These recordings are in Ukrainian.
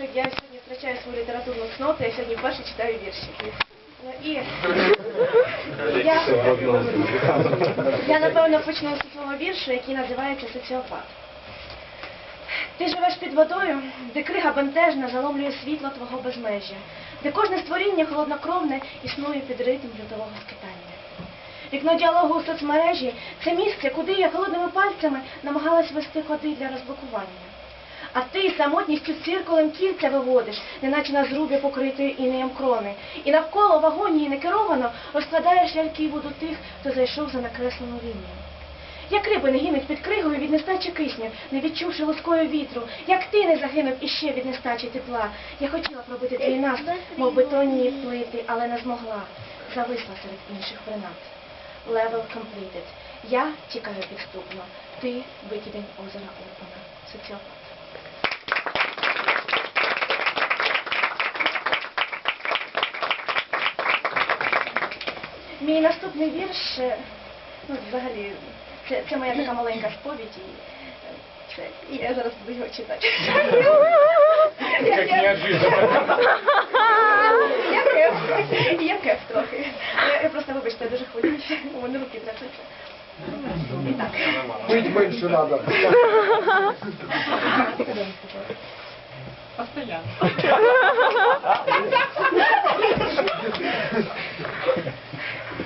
що я сьогодні втрачаю свою літературну сноту, я сьогодні вперше читаю вірші. І я, я напевно почну з свого віршу, який називається Соціопат. Ти живеш під водою, де крига бентежна заломлює світло твого безмежжя, де кожне створіння холоднокровне існує під ритм лютового скитання. Вікно діалогу у соцмережі це місце, куди я холодними пальцями намагалась вести коди для розблокування. А ти самотністю циркулем кільця виводиш, неначе на зрубі покритої інеєм крони, і навколо в агонії некеровано розкладаєш ляльки воду тих, хто зайшов за накреслену лінію. Як риби не гинуть під кригою від нестачі кисню, не відчувши лускою вітру, як ти не загинув іще від нестачі тепла. Я хотіла пробити твій наступ, мов бетонні плити, але не змогла. Зависла серед інших принад. Level completed. Я тікаю підступно. Ти викидень озера Опана. Соціопат. Мій наступний вірш, е, ну, взагалі, це, це моя така маленька сповідь, і, це, і я зараз буду його читати. Как неожиданно. Я кеф, я кеф трохи. Я, я просто, вибачте, я дуже хвилююся, у мене руки трясуться. І так. Пить менше надо. Постоянно.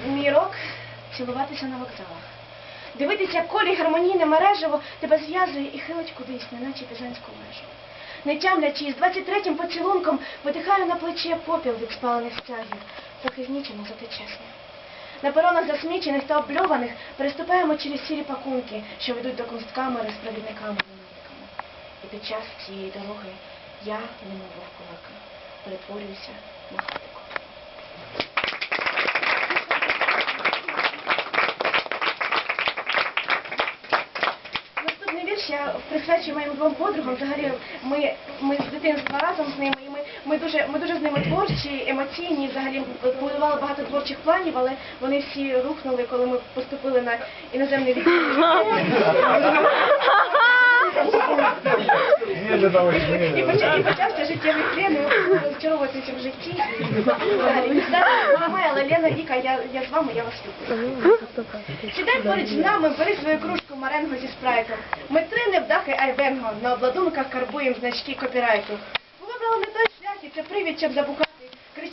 Мій рок цілуватися на вокзалах. Дивитися, як колі гармонійне мережево тебе зв'язує і хилить кудись, неначе пізанську межу. Не тямлячи, з 23-м поцілунком видихаю на плече попіл від спалених стягів, трохи знічено зате чесно. На перонах засмічених та обльованих переступаємо через сірі пакунки, що ведуть до кунсткамери з провідниками і навиками. І під час цієї дороги я, немов вовкулака, перетворююся на хатику. Наступний вірш я присвячую моїм двом подругам. Взагалі, ми, ми з дитинства разом з ними, і ми, ми, дуже, ми дуже з ними творчі, емоційні, взагалі будували багато творчих планів, але вони всі рухнули, коли ми поступили на іноземний відділ. І, почав, почався життєвий плен, і в житті. Зараз але Віка, я, з вами, я вас люблю. Сідай поруч з нами, бери свою кружку маренго зі спрайтом. Ми три невдахи айвенго, на обладунках карбуєм значки копірайту. Ми вибрали не той шлях, і це привід, щоб забухати.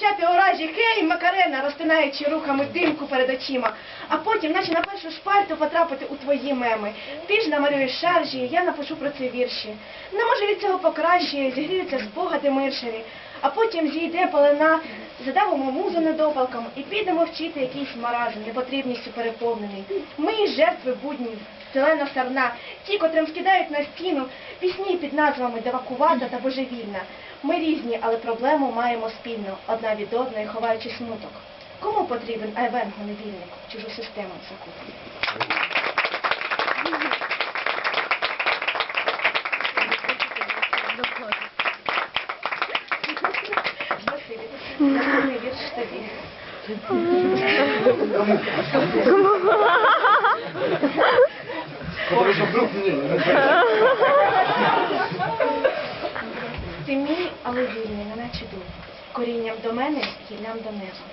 Кричати оражі «Хей, Макарена!», розтинаючи рухами димку перед очима. А потім, наче на першу шпальту, потрапити у твої меми. Ти ж намалюєш шаржі, я напишу про це вірші. Не може від цього покращує, зігріються спогади миршеві. А потім зійде полина, задавимо музу недопалком і підемо вчити якийсь маразм, непотрібністю переповнений. Ми жертви буднів, зелена сарна, ті, котрим скидають на стіну пісні під назвами Девакувата та Божевільна. Ми різні, але проблему маємо спільно, одна від одної, ховаючи смуток. Кому потрібен Айвенго невільник, чужу систему? Спасибі. Наступний вірш тобі. Потому что вдруг мне. Ти мій, але вільний, неначе дух, корінням до мене, гіллям до неба.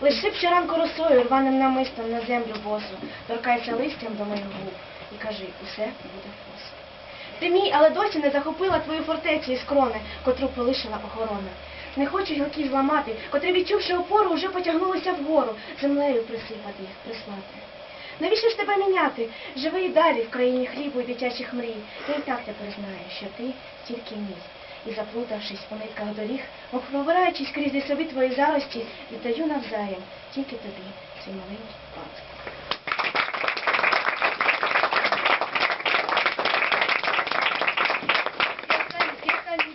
Лиш шип щоранку росою, рваним намистом на землю босу, торкайся листям до моїх губ і кажи, усе буде фос. Ти мій, але досі не захопила твою фортецю із крони, котру полишила охорона. Не хочу гілки зламати, котрі, відчувши опору, уже потягнулися вгору, землею присипати їх, прислати. Навіщо ж тебе міняти? Живи і далі в країні хлібу і дитячих мрій. Я і так тепер знаю, що ти тільки мій. І заплутавшись по нитках доріг, мов крізь лісові твої зарості, віддаю навзаєм тільки тобі свій маленький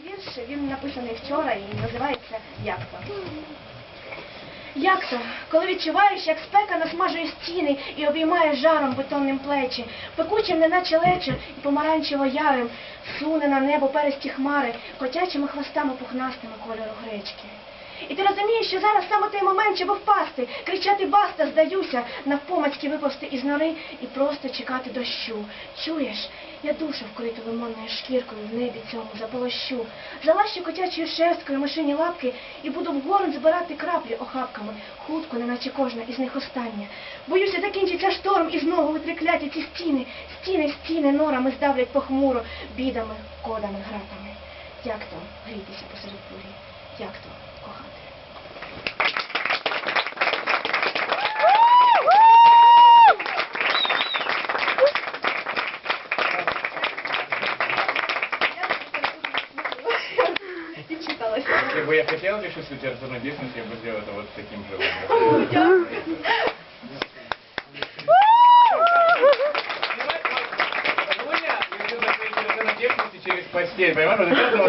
вірш, він написаний вчора і називається то. Як то, коли відчуваєш, як спека насмажує стіни і обіймає жаром бетонним плечі, пекучим, неначе лечо і помаранчево ярим, суне на небо пересті хмари, котячими хвостами пухнастими кольору гречки. І ти розумієш, що зараз саме той момент, щоб впасти, кричати баста, здаюся, навпомацьки виповзти із нори і просто чекати дощу. Чуєш, я душу вкриту лимонною шкіркою в небі цьому заполощу, залащу котячою шерсткою машині лапки і буду вгору збирати краплі охапками, хутко, неначе кожна із них остання. Боюся, закінчиться шторм і знову витрикляті ці стіни, стіни, стіни норами здавлять похмуро, бідами, кодами, гратами. Як то грітися посеред бурі, як то кохати. Если бы я хотел решить литературный бизнес, я бы сделал это вот таким же образом. Bien, pero bueno, de pronto